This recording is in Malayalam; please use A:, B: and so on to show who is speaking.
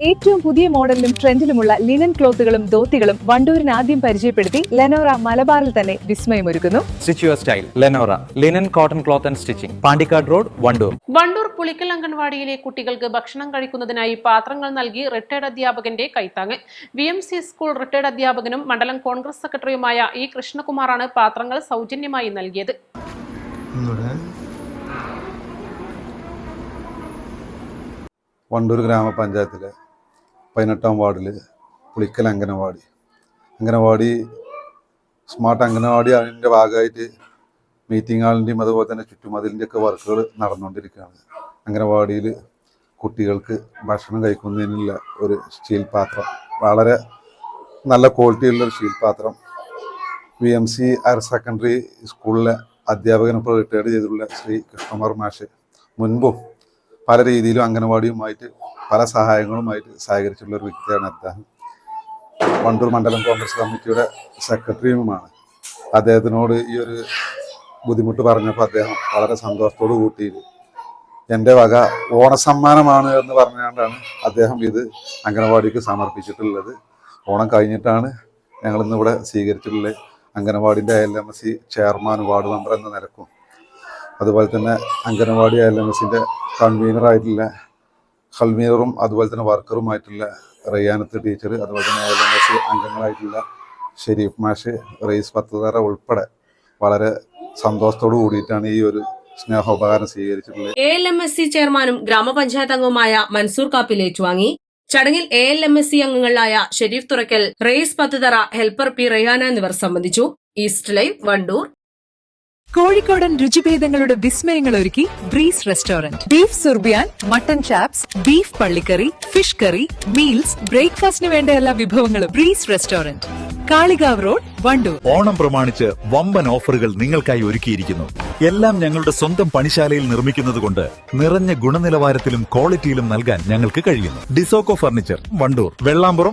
A: ഏറ്റവും പുതിയ മോഡലിലും ട്രെൻഡിലുമുള്ള ലിനൻ ക്ലോത്തുകളും ധോത്തികളും വണ്ടൂരിന് ആദ്യം പരിചയപ്പെടുത്തി ലെനോറ മലബാറിൽ തന്നെ വിസ്മയമൊരുക്കുന്നു
B: stitch your style Lenora linen cotton cloth and stitching Pandikkad road Wandoor
C: Wandoor Pulikkal അംഗൻവാടിയിലെ കുട്ടികൾക്ക് ഭക്ഷണം കഴിക്കുന്നതിനായി പാത്രങ്ങൾ നൽകി റിട്ടയർഡ് അധ്യാപകന്റെ കൈത്താങ്ങ് V M C school retired അധ്യാപകനും മണ്ഡലം കോൺഗ്രസ് സെക്രട്ടറിയുമായ ഇ കൃഷ്ണകുമാറാണ് പാത്രങ്ങൾ സൗജന്യമായി നൽകിയത്.
D: വണ്ടൂർ ഗ്രാമപഞ്ചായത്തിലെ പതിനെട്ടാം വാർഡിൽ പുളിക്കൽ അംഗനവാടി. അംഗനവാടി സ്മാർട്ട് അംഗനവാടി അതിന്റെ ഭാഗമായിട്ട് മീറ്റിംഗ് ഹാളിന്റെയും അതുപോലെ തന്നെ ചുറ്റുമതിലിന്റെ ഒക്കെ വർക്കുകൾ നടന്നുകൊണ്ടിരിക്കുകയാണ്. അംഗനവാടിയിൽ കുട്ടികൾക്ക് ഭക്ഷണം കഴിക്കുന്നതിനുള്ള ഒരു സ്റ്റീൽ പാത്രം വളരെ നല്ല ക്വാളിറ്റിയുള്ള ഒരു സ്റ്റീൽ പാത്രം V M C higher secondary സ്കൂളിലെ അധ്യാപകനിപ്പോൾ റിട്ടയർഡ് ചെയ്തിട്ടുള്ള ശ്രീ കൃഷ്ണകുമാർ മാഷ്. മുൻപും പല രീതിയിലും അംഗനവാടിയുമായിട്ട് പല സഹായങ്ങളുമായിട്ട് സഹകരിച്ചിട്ടുള്ള ഒരു വ്യക്തിയാണ് അദ്ദേഹം. വണ്ടൂർ മണ്ഡലം കോൺഗ്രസ് കമ്മിറ്റിയുടെ സെക്രട്ടറിയുമാണ്. അദ്ദേഹത്തിനോട് ഈ ഒരു ബുദ്ധിമുട്ട് പറഞ്ഞപ്പോൾ അദ്ദേഹം വളരെ സന്തോഷത്തോടു കൂട്ടി എന്റെ വക ഓണസമ്മാനമാണ് എന്ന് പറഞ്ഞുകൊണ്ടാണ് അദ്ദേഹം ഇത് അംഗനവാടിക്ക് സമർപ്പിച്ചിട്ടുള്ളത്. ഓണം കഴിഞ്ഞിട്ടാണ് ഞങ്ങളിന്ന് ഇവിടെ സ്വീകരിച്ചിട്ടുള്ളത്. അംഗനവാടിന്റെ L M S C chairman ward member എന്ന നിലക്കും. അതുപോലെ തന്നെ അംഗനവാടി എൽ എം എസിന്റെ കൺവീനറായിട്ടുള്ള ഹൽമീറും അതുപോലെ തന്നെ വർക്കറുമായിട്ടുള്ള റയ്യാനത്ത് ടീച്ചർ അതുപോലെ തന്നെ എൽ എം എസ് അംഗങ്ങളായിട്ടുള്ള ഷെരീഫ് മാഷ് റയീസ് പത്തുതറ ഉൾപ്പെടെ വളരെ സന്തോഷത്തോടു കൂടിയിട്ടാണ് ഈ ഒരു സ്നേഹോപകാരം സ്വീകരിച്ചിട്ടുള്ളത്.
E: A L M S C ചെയർമാനും ഗ്രാമപഞ്ചായത്ത് അംഗവുമായ മൻസൂർ കാപ്പിൽ ഏറ്റുവാങ്ങി. ചടങ്ങിൽ A L M S C അംഗങ്ങളായ ഷെരീഫ് തുറക്കൽ റെയ്സ് പത്തുതറ ഹെൽപ്പർ പി റയാന എന്നിവർ സംബന്ധിച്ചു. East live Wandoor.
A: കോഴിക്കോടൻ രുചിഭേദങ്ങളുടെ വിസ്മയങ്ങൾ ഒരുക്കി breeze restaurant. Beef Zurbian mutton chops beef പള്ളിക്കറി ഫിഷ് കറി മീൽസ് ബ്രേക്ക്ഫാസ്റ്റിന് വേണ്ട എല്ലാ വിഭവങ്ങളും breeze restaurant. Kalikavu road Wandoor.
F: Onam പ്രമാണിച്ച് വമ്പൻ ഓഫറുകൾ നിങ്ങൾക്കായി ഒരുക്കിയിരിക്കുന്നു. എല്ലാം ഞങ്ങളുടെ സ്വന്തം പണിശാലയിൽ നിർമ്മിക്കുന്നത് കൊണ്ട് നിറഞ്ഞ ഗുണനിലവാരത്തിലും ക്വാളിറ്റിയിലും നൽകാൻ ഞങ്ങൾക്ക് കഴിയുന്നു. ഡിസോക്കോ ഫർണിച്ചർ വണ്ടൂർ. വെള്ളാമ്പുറം